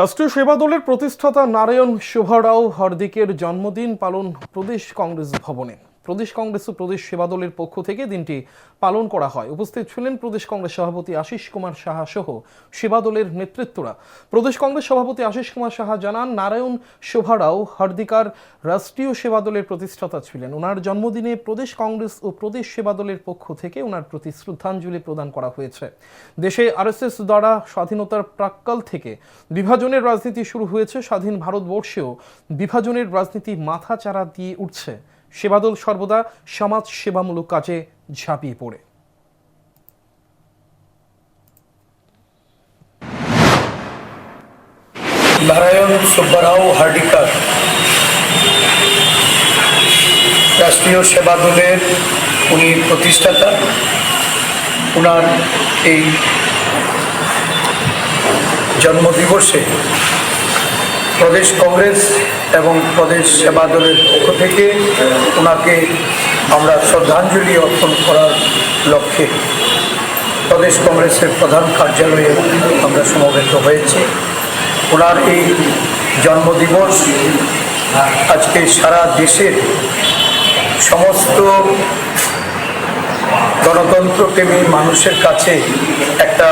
রাষ্ট্রীয় সেবা দলের প্রতিষ্ঠাতা নারায়ণ শোভারাও হার্দিকের জন্মদিন পালন প্রদেশ কংগ্রেস ভবনে। প্রদেশ কংগ্রেস ও প্রদেশ সেবা দলের পক্ষ থেকে দিনটি পালন করা হয়। উপস্থিত ছিলেন প্রদেশ কংগ্রেস সভাপতি আশিস কুমার সাহা সহ সেবা দলের নেতৃত্বরা। প্রদেশ কংগ্রেস সভাপতি আশিস কুমার সাহা জানান, নারায়ণ শোভারাও হার্দিকার রাষ্ট্রীয় সেবা দলের প্রতিষ্ঠাতা ছিলেন। ওনার জন্মদিনে প্রদেশ কংগ্রেস ও প্রদেশ সেবা দলের পক্ষ থেকে ওনার প্রতি শ্রদ্ধাঞ্জলি প্রদান করা হয়েছে। দেশে আরএসএস দ্বারা স্বাধীনতার প্রাক্কাল থেকে বিভাজনের রাজনীতি শুরু হয়েছে। স্বাধীন ভারতবর্ষেও বিভাজনের রাজনীতি মাথা চারা দিয়ে উঠছে। সেবাদল সর্বদা সমাজ সেবামূলক কাজে ঝাঁপিয়ে পড়ে। নারায়ণ সুব্বারাও হার্ডিকার। রাষ্ট্রীয় সেবা দলের উনি প্রতিষ্ঠাতা। ওনার এই জন্মদিবসে প্রদেশ কংগ্রেস এবং প্রদেশ সেবা দলের পক্ষ থেকে ওনাকে আমরা শ্রদ্ধাঞ্জলি অর্পণ করার লক্ষ্যে প্রদেশ কংগ্রেসের প্রধান কার্যালয়ে আমরা সমবেত হয়েছি। ওনার এই জন্মদিবস আজকে সারা দেশের সমস্ত গণতন্ত্রপ্রেমী মানুষের কাছে একটা